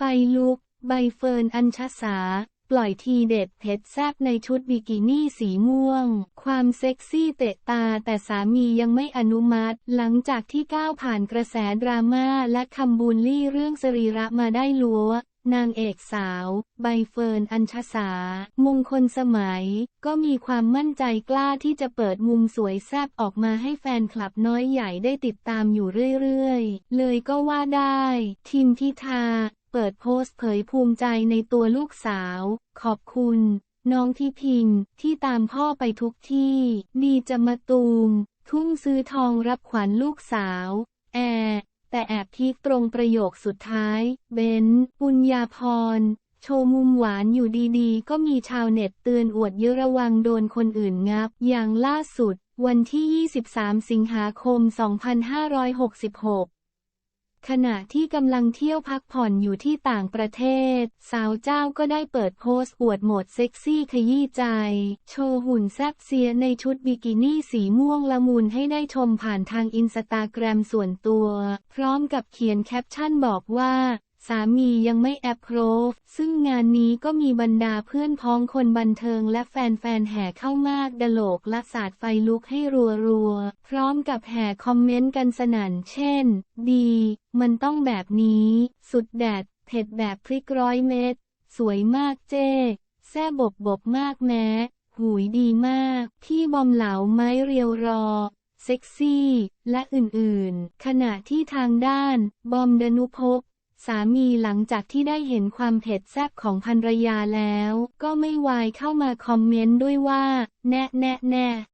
ไฟลุก ใบเฟิร์นอัญชสา ปล่อยทีเด็ดเผ็ดแซบในชุดบิกินี่สีม่วง ความเซ็กซี่เตะตาแต่สามียังไม่อนุมัติ หลังจากที่ก้าวผ่านกระแสดราม่าและคำบูลลี่เรื่องสรีระมาได้ลัว นางเอกสาว ใบเฟิร์น อัญชสา มงคลสมัย ก็มีความมั่นใจกล้าที่จะเปิดมุมสวยแซบออกมาให้แฟนคลับน้อยใหญ่ได้ติดตามอยู่เรื่อยๆ เลยก็ว่าได้ทิมพิธา เปิดโพสต์เผยภูมิใจในตัวลูกสาว ขอบคุณ น้องที่พิงที่ตามพ่อไปทุกที่ ดีจะมาตูม ทุ่มซื้อทองรับขวัญลูกสาว แอ แต่แอบทีกตรงประโยคสุดท้าย เบนปุญญาพร โชว์มุมหวานอยู่ดีๆ ก็มีชาวเน็ตเตือนอวดเยอะระวังโดนคนอื่นงับ อย่างล่าสุด วันที่ 23 สิงหาคม 2566 ขณะที่กำลังเที่ยวพักผ่อนอยู่ที่ต่างประเทศ สาวเจ้าก็ได้เปิดโพสต์อวดโหมดเซ็กซี่ขยี้ใจ โชว์หุ่นแซบเซียในชุดบิกินี่สีม่วงละมุนให้ได้ชมผ่านทางอินสตาแกรมส่วนตัว พร้อมกับเขียนแคปชั่นบอกว่า สามียังไม่แอปโพรฟ ซึ่งงานนี้ก็มีบรรดาเพื่อนพ้องคนบันเทิงและแฟนๆ แห่เข้ามากดะโหลกละสาดไฟลุกให้รัวๆ พร้อมกับแห่คอมเมนต์กันสนั่นเช่น ดี มันต้องแบบนี้ สุดแดด เผ็ดแบบพริกร้อยเม็ด สวยมากเจ้แซ่บบบบ มากแม้ หูยดีมาก พี่บอมเหลาไม้เรียวรอเซ็กซี่ และอื่นๆ ขณะที่ทางด้าน บอมดนุพ สามีหลังจากที่ได้เห็นความเผ็ดแซ่บของภรรยาแล้ว ก็ไม่วายเข้ามาคอมเมนต์ด้วยว่า แน่แน่แน่